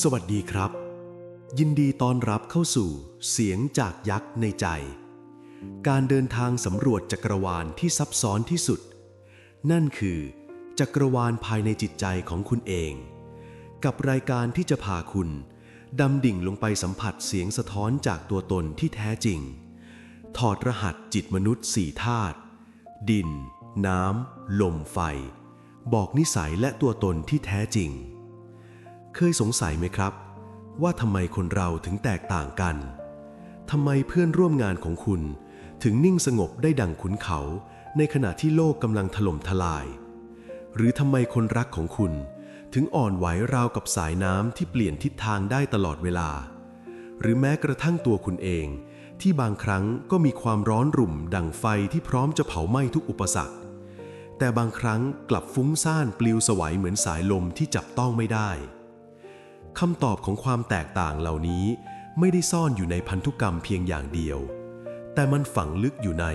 สวัสดีครับ ยินดีต้อนรับเข้าสู่เสียงจากยักษ์ในใจ การเดินทางสำรวจจักรวาลที่ซับซ้อนที่สุด นั่นคือ จักรวาลภายในจิตใจของคุณเอง กับรายการที่จะพาคุณดำดิ่งลงไปสัมผัสเสียงสะท้อนจากตัวตนที่แท้จริง ถอดรหัสจิตมนุษย์สี่ธาตุดิน น้ำ ลมไฟ บอกนิสัยและตัวตนที่แท้จริง เคยสงสัยไหมครับ ว่าทำไมคนเราถึงแตกต่างกันทำไมเพื่อนร่วมงานของคุณ ถึงนิ่งสงบได้ดังขุนเขา ในขณะที่โลกกำลังถล่มทลาย หรือทำไมคนรักของคุณ ถึงอ่อนไหวราวกับสายน้ำที่เปลี่ยนทิศทางได้ตลอดเวลา หรือแม้กระทั่งตัวคุณเอง ที่บางครั้งก็มีความร้อนรุ่มดังไฟที่พร้อมจะเผาไหม้ทุกอุปสรรค แต่บางครั้งกลับฟุ้งซ่านปลิวสวัยเหมือนสายลมที่จับต้องไม่ได้ คำตอบของความแตกต่างเหล่านี้ไม่ได้ซ่อนอยู่ในพันธุกรรมเพียงอย่างเดียว แต่มันฝังลึกอยู่ใน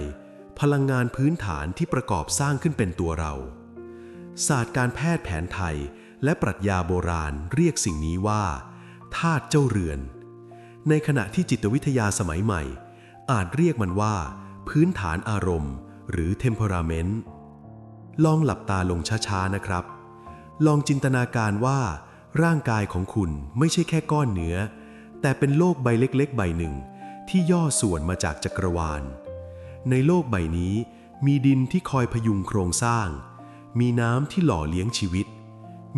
พลังงานพื้นฐานที่ประกอบสร้างขึ้นเป็นตัวเรา ศาสตร์การแพทย์แผนไทยและปรัชญาโบราณเรียกสิ่งนี้ว่าธาตุเจ้าเรือน ในขณะที่จิตวิทยาสมัยใหม่ อาจเรียกมันว่า พื้นฐานอารมณ์ หรือ temperament ลองหลับตาลงช้าๆนะครับ ลองจินตนาการว่า ร่างกายของคุณไม่ใช่แค่ก้อนเนื้อ แต่เป็นโลกใบเล็กๆ ใบหนึ่ง ที่ย่อส่วนมาจากจักรวาล ในโลกใบนี้ มีดินที่คอยพยุงโครงสร้าง มีน้ำที่หล่อเลี้ยงชีวิต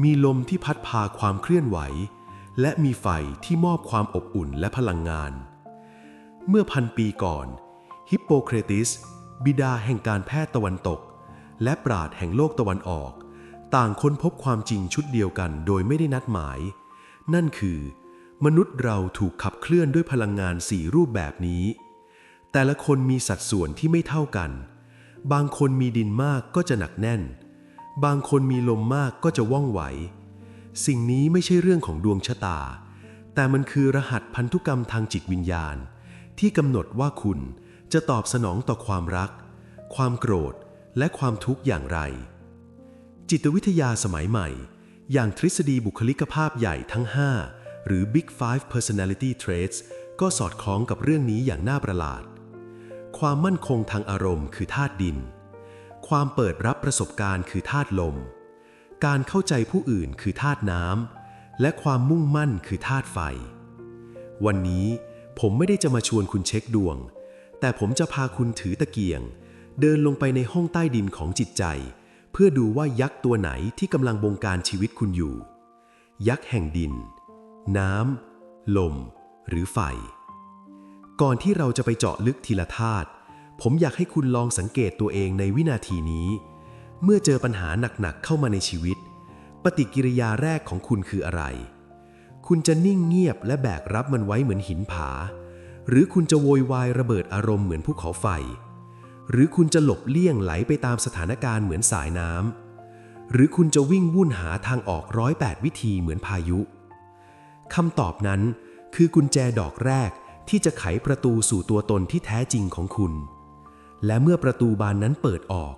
มีลมที่พัดพาความเคลื่อนไหว และมีไฟที่มอบความอบอุ่นและพลังงาน เมื่อพันปีก่อน ฮิปโปเครติส บิดาแห่งการแพทย์ตะวันตก และปราดแห่งโลกตะวันออก ต่างค้นพบความจริงชุดเดียวกันโดยไม่ได้นัดหมาย นั่นคือ มนุษย์เราถูกขับเคลื่อนด้วยพลังงานสี่รูปแบบนี้ แต่ละคนมีสัดส่วนที่ไม่เท่ากัน บางคนมีดินมากก็จะหนักแน่น บางคนมีลมมากก็จะว่องไว สิ่งนี้ไม่ใช่เรื่องของดวงชะตา แต่มันคือรหัสพันธุกรรมทางจิตวิญญาณ ที่กำหนดว่าคุณจะตอบสนองต่อความรัก ความโกรธ และความทุกข์อย่างไร จิตวิทยาสมัยใหม่ อย่างทฤษฎีบุคลิกภาพใหญ่ทั้ง 5 หรือ Big Five Personality Traits ก็สอดคล้องกับเรื่องนี้อย่างน่าประหลาด ความมั่นคงทางอารมณ์คือธาตุดิน ความเปิดรับประสบการณ์คือธาตุลม การเข้าใจผู้อื่นคือธาตุน้ำ และความมุ่งมั่นคือธาตุไฟ วันนี้ผมไม่ได้จะมาชวนคุณเช็คดวง แต่ผมจะพาคุณถือตะเกียง เดินลงไปในห้องใต้ดินของจิตใจ พื่อดูว่ายักษ์ตัวไหนที่กำลังบงการชีวิตคุณอยู่ ยักษ์แห่งดิน น้ำ ลม หรือไฟ ก่อนที่เราจะไปเจาะลึกทีละธาตุผมอยากให้คุณลองสังเกตตัวเองในวินาทีนี้ เมื่อเจอปัญหาหนักๆเข้ามาในชีวิต ปฏิกิริยาแรกของคุณคืออะไร คุณจะนิ่งเงียบและแบกรับมันไว้เหมือนหินผา หรือคุณจะโวยวายระเบิดอารมณ์เหมือนภูเขาไฟ หรือคุณจะหลบเลี่ยงไหลไปตามสถานการณ์เหมือนสายน้ำ หรือคุณจะวิ่งวุ่นหาทางออกร้อยแปดวิธีเหมือนพายุคำตอบนั้นคือกุญแจดอกแรกที่จะไขประตูสู่ตัวตนที่แท้จริงของคุณ และเมื่อประตูบานนั้นเปิดออก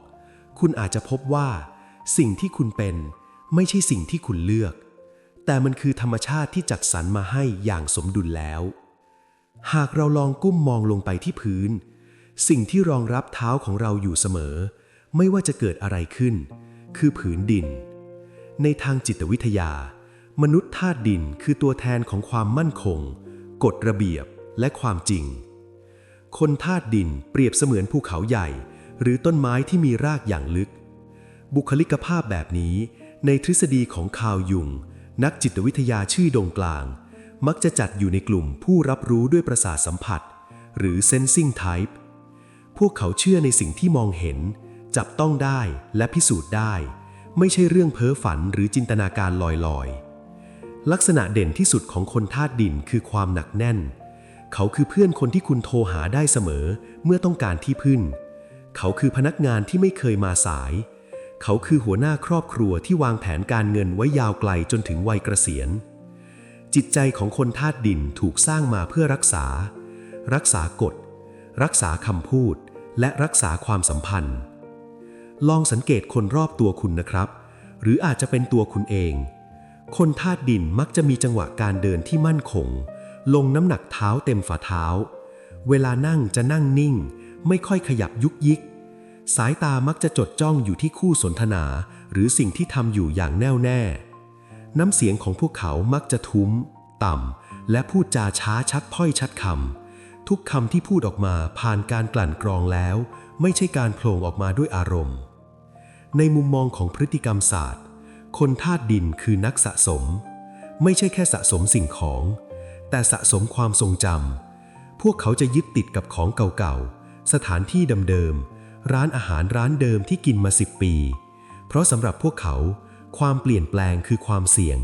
คุณอาจจะพบว่า สิ่งที่คุณเป็นไม่ใช่สิ่งที่คุณเลือก แต่มันคือธรรมชาติที่จัดสรรมาให้อย่างสมดุลแล้ว หากเราลองก้มมองลงไปที่พื้น สิ่งที่รองรับเท้าของเราอยู่เสมอ ไม่ว่าจะเกิดอะไรขึ้น คือผืนดิน ในทางจิตวิทยา มนุษย์ธาตุดินคือตัวแทนของความมั่นคง กฎระเบียบและความจริง คนธาตุดินเปรียบเสมือนภูเขาใหญ่ หรือต้นไม้ที่มีรากอย่างลึก บุคลิกภาพแบบนี้ ในทฤษฎีของคาวยุง นักจิตวิทยาชื่อดงกลาง มักจะจัดอยู่ในกลุ่มผู้รับรู้ด้วยประสาทสัมผัส หรือ sensing type พวกเขาเชื่อในสิ่งที่มองเห็น จับต้องได้และพิสูจน์ได้ ไม่ใช่เรื่องเพ้อฝันหรือจินตนาการลอยๆ ลักษณะเด่นที่สุดของคนธาตุดินคือความหนักแน่น เขาคือเพื่อนคนที่คุณโทรหาได้เสมอเมื่อต้องการที่พึ่ง เขาคือพนักงานที่ไม่เคยมาสาย เขาคือหัวหน้าครอบครัวที่วางแผนการเงินไว้ยาวไกลจนถึงวัยเกษียณ จิตใจของคนธาตุดินถูกสร้างมาเพื่อรักษา รักษากฎ รักษาคำพูด และรักษาความสัมพันธ์ ลองสังเกตคนรอบตัวคุณนะครับ หรืออาจจะเป็นตัวคุณเอง คนธาตุดินมักจะมีจังหวะการเดินที่มั่นคง ลงน้ำหนักเท้าเต็มฝ่าเท้า เวลานั่งจะนั่งนิ่ง ไม่ค่อยขยับยุกยิก สายตามักจะจดจ้องอยู่ที่คู่สนทนา หรือสิ่งที่ทำอยู่อย่างแน่วแน่ น้ำเสียงของพวกเขามักจะทุ้ม ต่ำและพูดจาช้าชัดถ้อยชัดคำ ทุกคำที่พูดออกมาผ่านการกลั่นกรองแล้ว ไม่ใช่การโผล่ออกมาด้วยอารมณ์ ในมุมมองของพฤติกรรมศาสตร์ คนธาตุดินคือนักสะสม ไม่ใช่แค่สะสมสิ่งของ แต่สะสมความทรงจำพวกเขาจะยึดติดกับของเก่าๆ สถานที่เดิมๆ ร้านอาหารร้านเดิมที่กินมาสิบปี เพราะสำหรับพวกเขา ความเปลี่ยนแปลงคือความเสี่ยง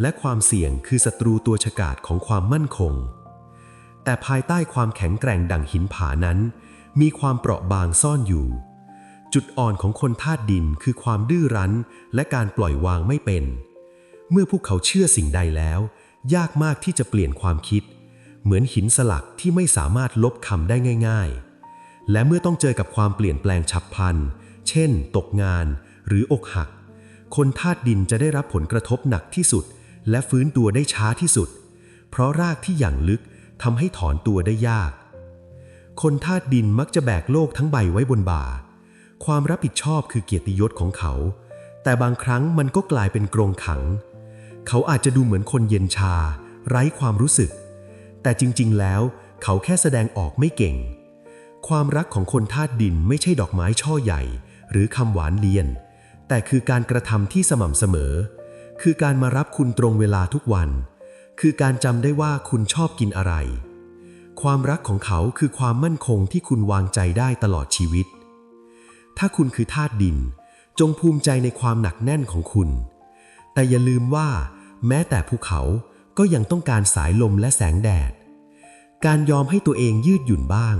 และความเสี่ยงคือศัตรูตัวฉกาจของความมั่นคง แต่ภายใต้ความแข็งแกร่งดั่งหินผานั้น มีความเปราะบางซ่อนอยู่ จุดอ่อนของคนธาตุดินคือความดื้อรั้น และการปล่อยวางไม่เป็น เมื่อพวกเขาเชื่อสิ่งใดแล้ว ยากมากที่จะเปลี่ยนความคิด เหมือนหินสลักที่ไม่สามารถลบคำได้ง่าย ๆ และเมื่อต้องเจอกับความเปลี่ยนแปลงฉับพลัน เช่น ตกงาน หรืออกหัก คนธาตุดินจะได้รับผลกระทบหนักที่สุด และฟื้นตัวได้ช้าที่สุด เพราะรากที่อย่างลึก ทำให้ถอนตัวได้ยาก คนธาตุดินมักจะแบกโลกทั้งใบไว้บนบ่า ความรับผิดชอบคือเกียรติยศของเขา แต่บางครั้งมันก็กลายเป็นกรงขัง เขาอาจจะดูเหมือนคนเย็นชา ไร้ความรู้สึก แต่จริงๆ แล้ว เขาแค่แสดงออกไม่เก่ง ความรักของคนธาตุดินไม่ใช่ดอกไม้ช่อใหญ่ หรือคำหวานเลียน แต่คือการกระทำที่สม่ำเสมอ คือการมารับคุณตรงเวลาทุกวัน คือการจำได้ว่าคุณชอบกินอะไร ความรักของเขาคือความมั่นคงที่คุณวางใจได้ตลอดชีวิต ถ้าคุณคือธาตุดิน จงภูมิใจในความหนักแน่นของคุณ แต่อย่าลืมว่า แม้แต่ภูเขาก็ยังต้องการสายลมและแสงแดด การยอมให้ตัวเองยืดหยุ่นบ้าง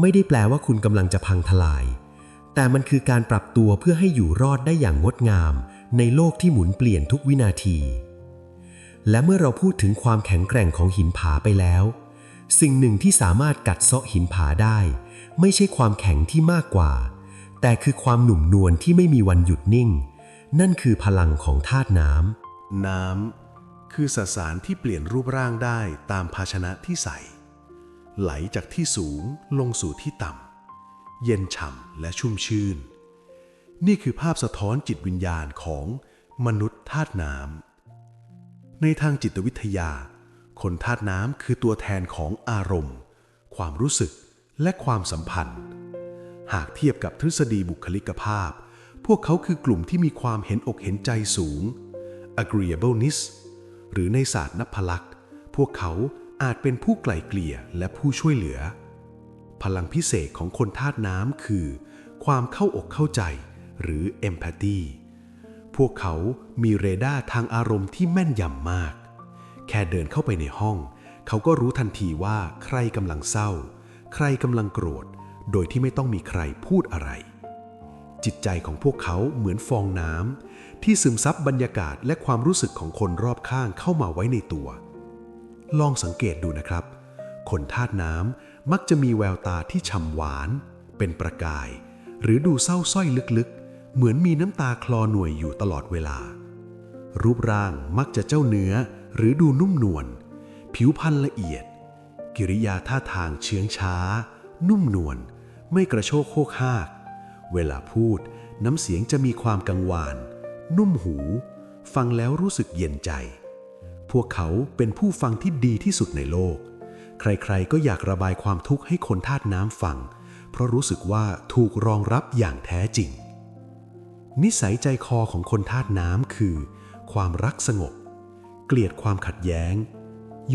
ไม่ได้แปลว่าคุณกำลังจะพังทลาย แต่มันคือการปรับตัวเพื่อให้อยู่รอดได้อย่างงดงาม ในโลกที่หมุนเปลี่ยนทุกวินาที และเมื่อเราพูดถึงความแข็งแกร่งของหินผาไปแล้ว สิ่งหนึ่งที่สามารถกัดเซาะหินผาได้ ไม่ใช่ความแข็งที่มากกว่า แต่คือความหนุ่มนวลที่ไม่มีวันหยุดนิ่ง นั่นคือพลังของธาตุน้ำ น้ำคือสสารที่เปลี่ยนรูปร่างได้ตามภาชนะที่ใส่ ไหลจากที่สูงลงสู่ที่ต่ำเย็นฉ่ำและชุ่มชื่น นี่คือภาพสะท้อนจิตวิญญาณของมนุษย์ธาตุน้ำ ในทางจิตวิทยา คนธาตุน้ำคือตัวแทนของอารมณ์ ความรู้สึกและความสัมพันธ์ หากเทียบกับทฤษฎีบุคลิกภาพ พวกเขาคือกลุ่มที่มีความเห็นอกเห็นใจสูง agreeableness หรือในศาสตร์นัพลักษ์พวกเขาอาจเป็นผู้ไกล่เกลี่ยและผู้ช่วยเหลือ พลังพิเศษของคนธาตุน้ำคือ ความเข้าอกเข้าใจหรือ empathy พวกเขามีเรดาร์ทางอารมณ์ที่แม่นยำมาก แค่เดินเข้าไปในห้อง เขาก็รู้ทันทีว่าใครกำลังเศร้า ใครกำลังโกรธ โดยที่ไม่ต้องมีใครพูดอะไร จิตใจของพวกเขาเหมือนฟองน้ำที่ซึมซับบรรยากาศและความรู้สึกของคนรอบข้างเข้ามาไว้ในตัว ลองสังเกตดูนะครับ คนธาตุน้ำมักจะมีแววตาที่ฉ่ำหวาน เป็นประกาย หรือดูเศร้าส้อยลึกๆ เหมือนมีน้ำตาคลอหน่วยอยู่ตลอดเวลา รูปร่างมักจะเจ้าเนื้อหรือดูนุ่มนวล ผิวพรรณละเอียด กิริยาท่าทางเชื้องช้า นุ่มนวล ไม่กระโชกโคกหาก เวลาพูดน้ำเสียงจะมีความกังวาน นุ่มหู ฟังแล้วรู้สึกเย็นใจ พวกเขาเป็นผู้ฟังที่ดีที่สุดในโลก ใครๆก็อยากระบายความทุกข์ให้คนธาตุน้ำฟัง เพราะรู้สึกว่าถูกรองรับอย่างแท้จริง นิสัยใจคอของคนธาตุน้ำคือ ความรักสงบ เกลียดความขัดแย้ง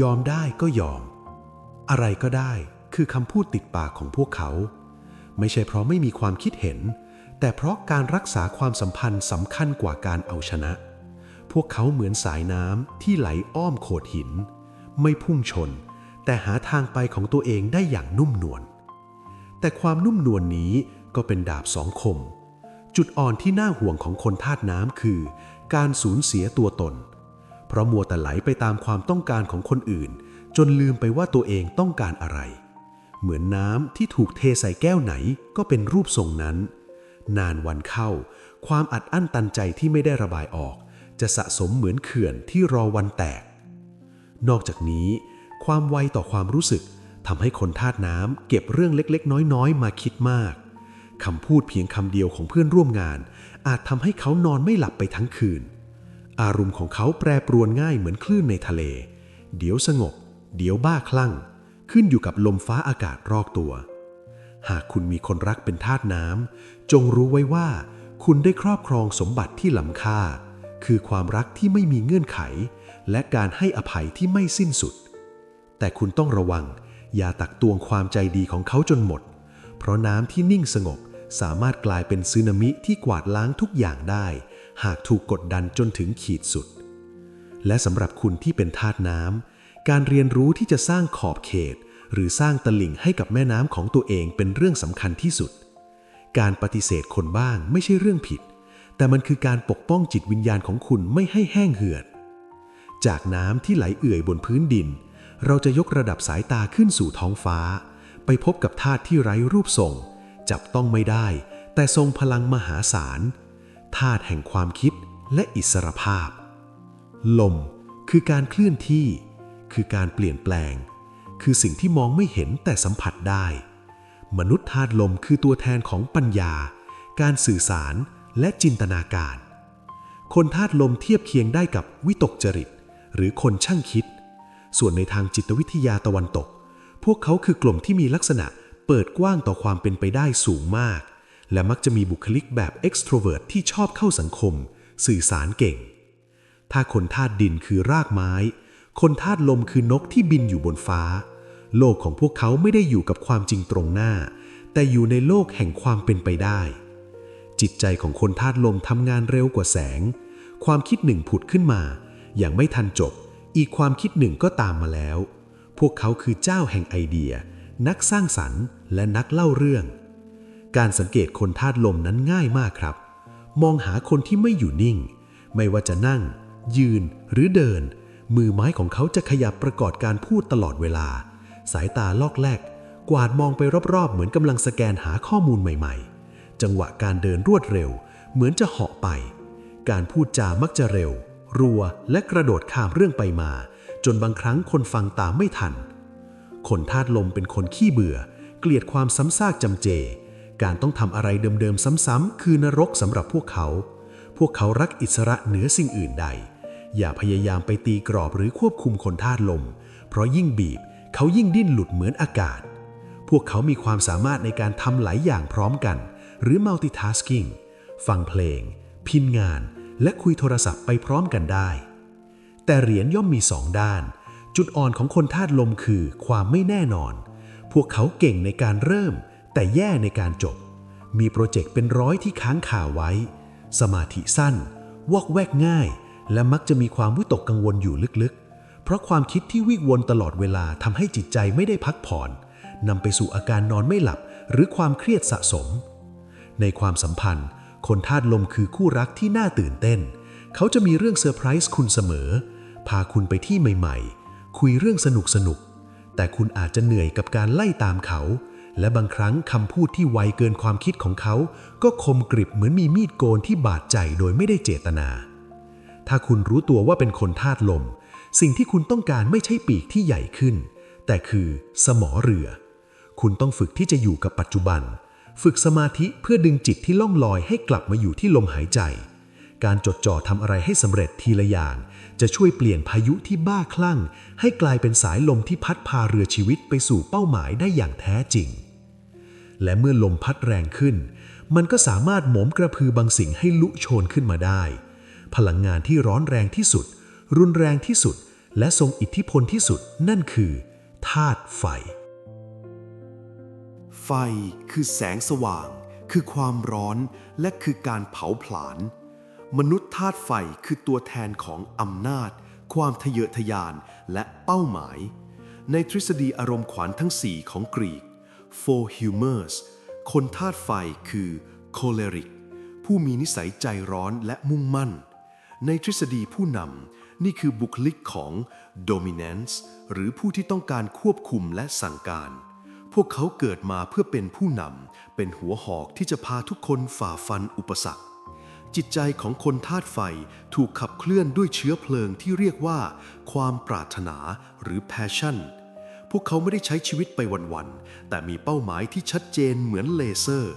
ยอมได้ก็ยอม อะไรก็ได้คือคำพูดติดปากของพวกเขา ไม่ใช่เพราะไม่มีความคิดเห็น แต่เพราะการรักษาความสัมพันธ์สำคัญกว่าการเอาชนะ พวกเขาเหมือนสายน้ำที่ไหลอ้อมโขดหิน ไม่พุ่งชน แต่หาทางไปของตัวเองได้อย่างนุ่มนวลแต่ความนุ่มนวลนนี้ก็เป็นดาบสองคม จุดอ่อนที่น่าห่วงของคนธาตุน้ำคือ การสูญเสียตัวตน เพราะมัวแต่ไหลไปตามความต้องการของคนอื่น จนลืมไปว่าตัวเองต้องการอะไร เหมือนน้ำที่ถูกเทใส่แก้วไหนก็เป็นรูปทรงนั้น นานวันเข้า ความอัดอั้นตันใจที่ไม่ได้ระบายออก จะสะสมเหมือนเขื่อนที่รอวันแตก นอกจากนี้ ความไวต่อความรู้สึกทำให้คนธาตุน้ำเก็บเรื่องเล็ก ๆ น้อย ๆ มาคิดมาก คำพูดเพียงคำเดียวของเพื่อนร่วมงาน อาจทำให้เขานอนไม่หลับไปทั้งคืน อารมณ์ของเขาแปรปรวนง่ายเหมือนคลื่นในทะเล เดี๋ยวสงบ เดี๋ยวบ้าคลั่ง ขึ้นอยู่กับลมฟ้าอากาศรอบตัว หากคุณมีคนรักเป็นทาสน้ำจงรู้ไว้ว่า คุณได้ครอบครองสมบัติที่ล้ำค่า คือความรักที่ไม่มีเงื่อนไข และการให้อภัยที่ไม่สิ้นสุด แต่คุณต้องระวัง อย่าตักตวงความใจดีของเขาจนหมด เพราะน้ำที่นิ่งสงบ สามารถกลายเป็นสึนามิที่กวาดล้างทุกอย่างได้ หากถูกกดดันจนถึงขีดสุด และสำหรับคุณที่เป็นทาสน้ำการเรียนรู้ที่จะสร้างขอบเขต หรือสร้างตลิ่งให้กับแม่น้ำของตัวเองเป็นเรื่องสำคัญที่สุด การปฏิเสธคนบ้างไม่ใช่เรื่องผิด แต่มันคือการปกป้องจิตวิญญาณของคุณไม่ให้แห้งเหือด จากน้ำที่ไหลเอื่อยบนพื้นดิน เราจะยกระดับสายตาขึ้นสู่ท้องฟ้า ไปพบกับธาตุที่ไร้รูปทรง จับต้องไม่ได้ แต่ทรงพลังมหาศาลธาตุแห่งความคิดและอิสรภาพ ลมคือการเคลื่อนที่ คือการเปลี่ยนแปลง คือสิ่งที่มองไม่เห็นแต่สัมผัสได้ มนุษย์ธาตุลมคือตัวแทนของปัญญา การสื่อสารและจินตนาการ คนธาตุลมเทียบเคียงได้กับวิตกจริต หรือคนช่างคิด ส่วนในทางจิตวิทยาตะวันตก พวกเขาคือกลุ่มที่มีลักษณะ เปิดกว้างต่อความเป็นไปได้สูงมาก และมักจะมีบุคลิกแบบ extrovert ที่ชอบเข้าสังคม สื่อสารเก่ง ถ้าคนธาตุดินคือรากไม้ คนธาตุลมคือนกที่บินอยู่บนฟ้า โลกของพวกเขาไม่ได้อยู่กับความจริงตรงหน้า แต่อยู่ในโลกแห่งความเป็นไปได้ จิตใจของคนธาตุลมทำงานเร็วกว่าแสง ความคิดหนึ่งผุดขึ้นมา อย่างไม่ทันจบ อีกความคิดหนึ่งก็ตามมาแล้ว พวกเขาคือเจ้าแห่งไอเดีย นักสร้างสรรค์ และนักเล่าเรื่อง การสังเกตคนธาตุลมนั้นง่ายมากครับ มองหาคนที่ไม่อยู่นิ่ง ไม่ว่าจะนั่ง ยืนหรือเดิน มือไม้ของเขาจะขยับประกอบการพูดตลอดเวลา สายตาลอกแลก กวาดมองไปรอบๆ เหมือนกำลังสแกนหาข้อมูลใหม่ๆ จังหวะการเดินรวดเร็ว เหมือนจะเหาะไป การพูดจามักจะเร็ว รัวและกระโดดข้ามเรื่องไปมา จนบางครั้งคนฟังตามไม่ทัน คนธาตุลมเป็นคนขี้เบื่อ เกลียดความซ้ำซากจำเจ การต้องทำอะไรเดิมๆซ้ำๆคือนรกสำหรับพวกเขา พวกเขารักอิสระเหนือสิ่งอื่นใด อย่าพยายามไปตีกรอบหรือควบคุมคนธาตุลม เพราะยิ่งบีบ เขายิ่งดิ้นหลุดเหมือนอากาศ พวกเขามีความสามารถในการทำหลายอย่างพร้อมกัน หรือ multitasking ฟังเพลง พิมพ์งาน และคุยโทรศัพท์ไปพร้อมกันได้ แต่เหรียญย่อมมีสองด้าน จุดอ่อนของคนธาตุลมคือความไม่แน่นอน พวกเขาเก่งในการเริ่ม แต่แย่ในการจบ มีโปรเจกต์เป็นร้อยที่ค้างคาไว้ สมาธิสั้น วอกแวกง่าย และมักจะมีความวิตกกังวลอยู่ลึกๆ เพราะความคิดที่วิวนตลอดเวลาทำให้จิตใจไม่ได้พักผ่อนนำไปสู่อาการนอนไม่หลับ หรือความเครียดสะสม ในความสัมพันธ์ คนธาตุลมคือคู่รักที่น่าตื่นเต้น เขาจะมีเรื่องเซอร์ไพรส์คุณเสมอ พาคุณไปที่ใหม่ๆ คุยเรื่องสนุกสนุกๆแต่คุณอาจจะเหนื่อยกับการไล่ตามเขา และบางครั้งคำพูดที่ไวเกินความคิดของเขา ก็คมกริบเหมือนมีมีดโกนที่บาดใจโดยไม่ได้เจตนา ถ้าคุณรู้ตัวว่าเป็นคนธาตุลม สิ่งที่คุณต้องการไม่ใช่ปีกที่ใหญ่ขึ้น แต่คือสมอเรือ คุณต้องฝึกที่จะอยู่กับปัจจุบัน ฝึกสมาธิเพื่อดึงจิตที่ล่องลอยให้กลับมาอยู่ที่ลมหายใจ การจดจ่อทำอะไรให้สำเร็จทีละอย่าง จะช่วยเปลี่ยนพายุที่บ้าคลั่ง ให้กลายเป็นสายลมที่พัดพาเรือชีวิตไปสู่เป้าหมายได้อย่างแท้จริง และเมื่อลมพัดแรงขึ้น มันก็สามารถหมมกระพือบางสิ่งให้ลุโชนขึ้นมาได้ พลังงานที่ร้อนแรงที่สุด รุนแรงที่สุด และทรงอิทธิพลที่สุดนั่นคือธาตุไฟ ไฟคือแสงสว่าง คือความร้อนและคือการเผาผลาญ มนุษย์ธาตุไฟคือตัวแทนของอำนาจ ความทะเยอทะยานและเป้าหมาย ในทฤษฎีอารมณ์ขวัญทั้ง 4 ของกรีก four humors คนธาตุไฟคือ choleric ผู้มีนิสัยใจร้อนและมุ่งมั่น ในทฤษฎีผู้นำนี่คือบุคลิกของ dominance หรือผู้ที่ต้องการควบคุมและสั่งการ พวกเขาเกิดมาเพื่อเป็นผู้นำเป็นหัวหอกที่จะพาทุกคนฝ่าฟันอุปสรรค จิตใจของคนธาตุไฟถูกขับเคลื่อนด้วยเชื้อเพลิงที่เรียกว่า ความปรารถนาหรือ passion พวกเขาไม่ได้ใช้ชีวิตไปวันๆ แต่มีเป้าหมายที่ชัดเจนเหมือนเลเซอร์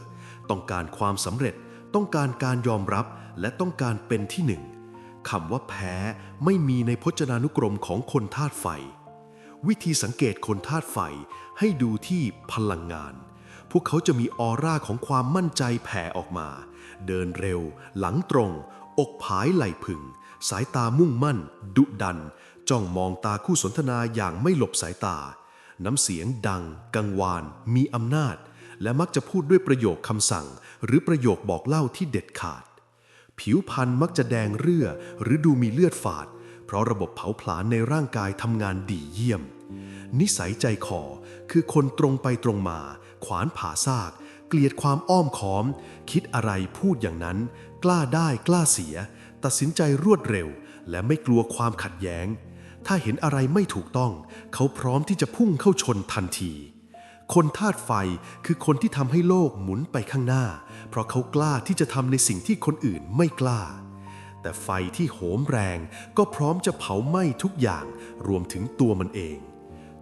ต้องการความสำเร็จ ต้องการการยอมรับ และต้องการเป็นที่หนึ่งคำว่าแพ้ไม่มีในพจนานุกรมของคนธาตุไฟ วิธีสังเกตคนธาตุไฟให้ดูที่พลังงาน พวกเขาจะมีออร่าของความมั่นใจแผ่ออกมา เดินเร็ว หลังตรง อกผายไหลผึ่งสายตามุ่งมั่น ดุดัน จ้องมองตาคู่สนทนาอย่างไม่หลบสายตา น้ำเสียงดัง กังวาน มีอำนาจ และมักจะพูดด้วยประโยคคำสั่ง หรือประโยคบอกเล่าที่เด็ดขาด ผิวพรรณมักจะแดงเรื่อ หรือดูมีเลือดฝาด เพราะระบบเผาผลาญในร่างกายทำงานดีเยี่ยม นิสัยใจคอคือคนตรงไปตรงมา ขวานผ่าซาก เกลียดความอ้อมค้อม คิดอะไรพูดอย่างนั้น กล้าได้กล้าเสีย ตัดสินใจรวดเร็ว และไม่กลัวความขัดแย้ง ถ้าเห็นอะไรไม่ถูกต้อง เขาพร้อมที่จะพุ่งเข้าชนทันทีคนธาตุไฟคือคนที่ทำให้โลกหมุนไปข้างหน้า เพราะเขากล้าที่จะทำในสิ่งที่คนอื่นไม่กล้า แต่ไฟที่โหมแรงก็พร้อมจะเผาไหม้ทุกอย่างรวมถึงตัวมันเอง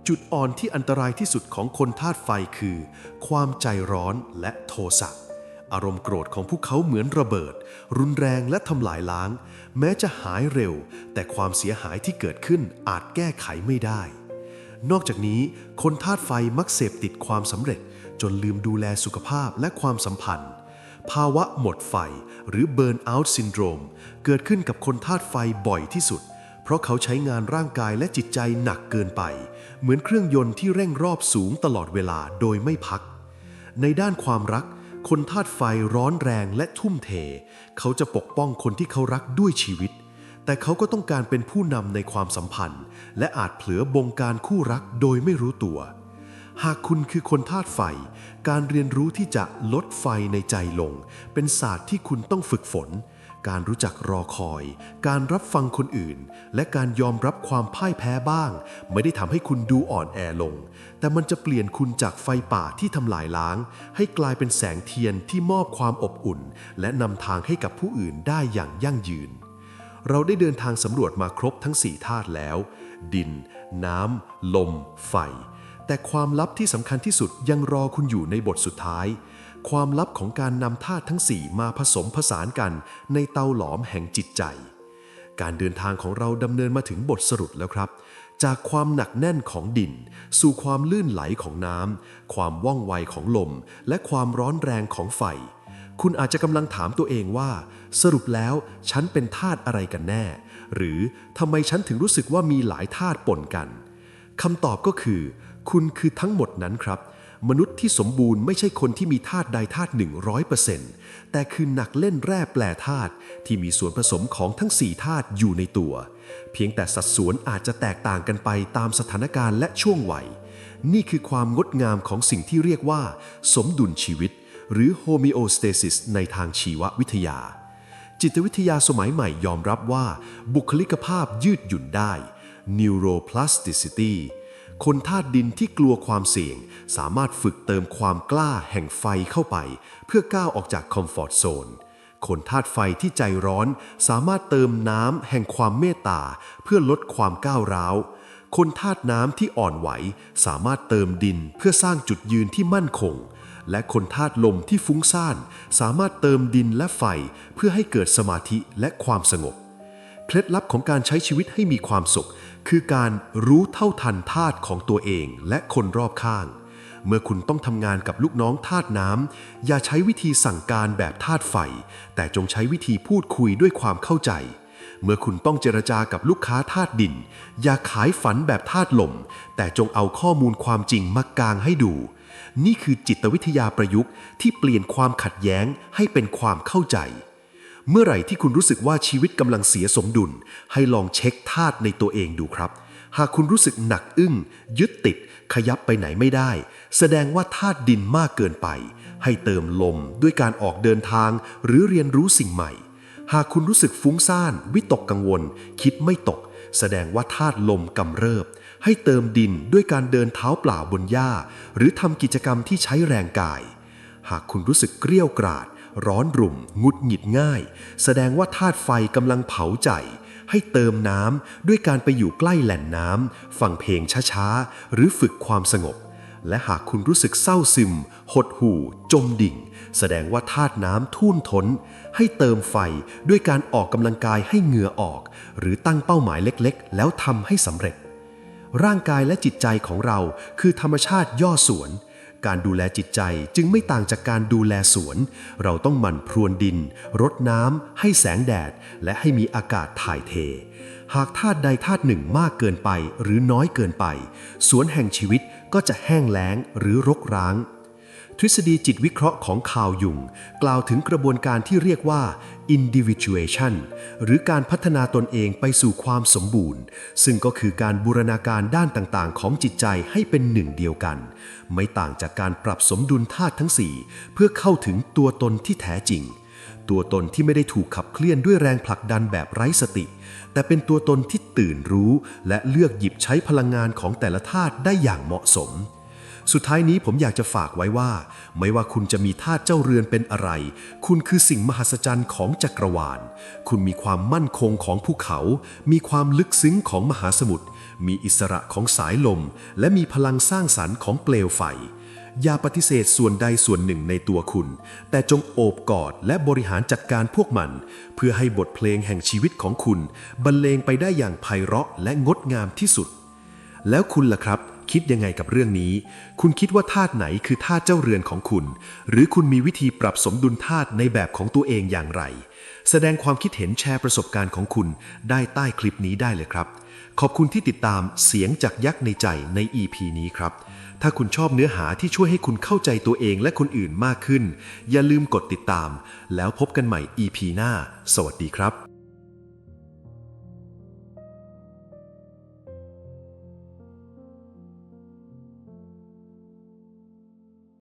จุดอ่อนที่อันตรายที่สุดของคนธาตุไฟคือ ความใจร้อนและโทสะอารมณ์โกรธของพวกเขาเหมือนระเบิด รุนแรงและทำลายล้าง แม้จะหายเร็ว แต่ความเสียหายที่เกิดขึ้นอาจแก้ไขไม่ได้ นอกจากนี้ คนธาตุไฟมักเสพติดความสำเร็จ จนลืมดูแลสุขภาพและความสัมพันธ์ ภาวะหมดไฟหรือ burn out syndrome เกิดขึ้นกับคนธาตุไฟบ่อยที่สุดเพราะเขาใช้งานร่างกายและจิตใจหนักเกินไป เหมือนเครื่องยนต์ที่เร่งรอบสูงตลอดเวลาโดยไม่พัก ในด้านความรัก คนธาตุไฟร้อนแรงและทุ่มเท เขาจะปกป้องคนที่เขารักด้วยชีวิต แต่เขาก็ต้องการเป็นผู้นำในความสัมพันธ์ และอาจเผลอบงการคู่รักโดยไม่รู้ตัว หากคุณคือคนธาตุไฟ การเรียนรู้ที่จะลดไฟในใจลง เป็นศาสตร์ที่คุณต้องฝึกฝน การรู้จักรอคอย การรับฟังคนอื่น และการยอมรับความพ่ายแพ้บ้าง ไม่ได้ทำให้คุณดูอ่อนแอลง แต่มันจะเปลี่ยนคุณจากไฟป่าที่ทำลายล้าง ให้กลายเป็นแสงเทียนที่มอบความอบอุ่น และนำทางให้กับผู้อื่นได้อย่างยั่งยืน เราได้เดินทางสำรวจมาครบทั้ง4ธาตุแล้ว ดิน น้ำ ลม ไฟ แต่ความลับที่สำคัญที่สุดยังรอคุณอยู่ในบทสุดท้าย ความลับของการนำธาตุทั้ง4มาผสมผสานกันในเตาหลอมแห่งจิตใจ การเดินทางของเราดำเนินมาถึงบทสรุปแล้วครับ จากความหนักแน่นของดิน สู่ความลื่นไหลของน้ำความว่องไวของลม และความร้อนแรงของไฟ คุณอาจจะกำลังถามตัวเองว่า สรุปแล้วฉันเป็นธาตุอะไรกันแน่ หรือทำไมฉันถึงรู้สึกว่ามีหลายธาตุปนกันคำตอบก็คือ คุณคือทั้งหมดนั้นครับ มนุษย์ที่สมบูรณ์ไม่ใช่คนที่มีธาตุใดธาตุหนึ่งร้อยเปอร์เซ็นต์แต่คือหนักเล่นแร่แปรธาตุที่มีส่วนผสมของทั้ง4ธาตุอยู่ในตัว เพียงแต่สัดส่วนอาจจะแตกต่างกันไปตามสถานการณ์และช่วงวัย นี่คือความงดงามของสิ่งที่เรียกว่า สมดุลชีวิต หรือ homeostasis ในทางชีววิทยา จิตวิทยาสมัยใหม่ยอมรับว่า บุคลิกภาพยืดหยุ่นได้ neuroplasticity คนธาตุดินที่กลัวความเสี่ยง สามารถฝึกเติมความกล้าแห่งไฟเข้าไป เพื่อก้าวออกจากคอมฟอร์ทโซนคนธาตุไฟที่ใจร้อน สามารถเติมน้ำแห่งความเมตตา เพื่อลดความก้าวร้าว คนธาตุน้ำที่อ่อนไหว สามารถเติมดินเพื่อสร้างจุดยืนที่มั่นคง และคนธาตุลมที่ฟุ้งซ่าน สามารถเติมดินและไฟเพื่อให้เกิดสมาธิและความสงบเคล็ดลับของการใช้ชีวิตให้มีความสุข คือการรู้เท่าทันธาตุของตัวเองและคนรอบข้าง เมื่อคุณต้องทำงานกับลูกน้องธาตุน้ำอย่าใช้วิธีสั่งการแบบธาตุไฟ แต่จงใช้วิธีพูดคุยด้วยความเข้าใจ เมื่อคุณต้องเจรจากับลูกค้าธาตุดิน อย่าขายฝันแบบธาตุลม แต่จงเอาข้อมูลความจริงมากางให้ดู นี่คือจิตวิทยาประยุกต์ที่เปลี่ยนความขัดแย้งให้เป็นความเข้าใจเมื่อไหร่ที่คุณรู้สึกว่าชีวิตกำลังเสียสมดุล ให้ลองเช็คธาตุในตัวเองดูครับ หากคุณรู้สึกหนักอึ้ง ยึดติด ขยับไปไหนไม่ได้ แสดงว่าธาตุดินมากเกินไป ให้เติมลมด้วยการออกเดินทาง หรือเรียนรู้สิ่งใหม่ หากคุณรู้สึกฟุ้งซ่าน วิตกกังวล คิดไม่ตก แสดงว่าธาตุลมกำเริบ ให้เติมดินด้วยการเดินเท้าเปล่าบนหญ้า หรือทำกิจกรรมที่ใช้แรงกาย หากคุณรู้สึกเกรี้ยวกราด ร้อนรุ่ม งุดหงิดง่าย แสดงว่าธาตุไฟกำลังเผาใจ ให้เติมน้ำด้วยการไปอยู่ใกล้แหล่งน้ำฟังเพลงช้าๆ หรือฝึกความสงบ และหากคุณรู้สึกเศร้าซึม หดหู่ จมดิ่ง แสดงว่าธาตุน้ำทุ่นทนให้เติมไฟด้วยการออกกำลังกายให้เหงื่อออก หรือตั้งเป้าหมายเล็กๆ แล้วทำให้สำเร็จ ร่างกายและจิตใจของเราคือธรรมชาติย่อสวน การดูแลจิตใจจึงไม่ต่างจากการดูแลสวน เราต้องหมั่นพรวนดิน รดน้ำ ให้แสงแดด และให้มีอากาศถ่ายเท หากธาตุใดธาตุหนึ่งมากเกินไปหรือน้อยเกินไป สวนแห่งชีวิตก็จะแห้งแล้งหรือรกร้าง ทฤษฎีจิตวิเคราะห์ของคาร์ลยุง กล่าวถึงกระบวนการที่เรียกว่า individuation หรือการพัฒนาตนเองไปสู่ความสมบูรณ์ ซึ่งก็คือการบูรณาการด้านต่างๆ ของจิตใจให้เป็นหนึ่งเดียวกัน ไม่ต่างจากการปรับสมดุลธาตุทั้ง 4 เพื่อเข้าถึงตัวตนที่แท้จริง ตัวตนที่ไม่ได้ถูกขับเคลื่อนด้วยแรงผลักดันแบบไร้สติ แต่เป็นตัวตนที่ตื่นรู้ และเลือกหยิบใช้พลังงานของแต่ละธาตุได้อย่างเหมาะสม สุดท้ายนี้ผมอยากจะฝากไว้ว่า ไม่ว่าคุณจะมีธาตุเจ้าเรือนเป็นอะไร คุณคือสิ่งมหัศจรรย์ของจักรวาล คุณมีความมั่นคงของภูเขา มีความลึกซึ้งของมหาสมุทร มีอิสระของสายลม และมีพลังสร้างสรรค์ของเปลวไฟ อย่าปฏิเสธส่วนใดส่วนหนึ่งในตัวคุณ แต่จงโอบกอดและบริหารจัดการพวกมัน เพื่อให้บทเพลงแห่งชีวิตของคุณ บรรเลงไปได้อย่างไพเราะและงดงามที่สุด แล้วคุณล่ะครับ คิดยังไงกับเรื่องนี้ คุณคิดว่าธาตุไหนคือธาตุเจ้าเรือนของคุณ หรือคุณมีวิธีปรับสมดุลธาตุในแบบของตัวเองอย่างไร แสดงความคิดเห็นแชร์ประสบการณ์ของคุณได้ใต้คลิปนี้ได้เลยครับ ขอบคุณที่ติดตามเสียงจากยักษ์ในใจใน EP นี้ครับ ถ้าคุณชอบเนื้อหาที่ช่วยให้คุณเข้าใจตัวเองและคนอื่นมากขึ้น อย่าลืมกดติดตาม แล้วพบกันใหม่ EP หน้า สวัสดีครับ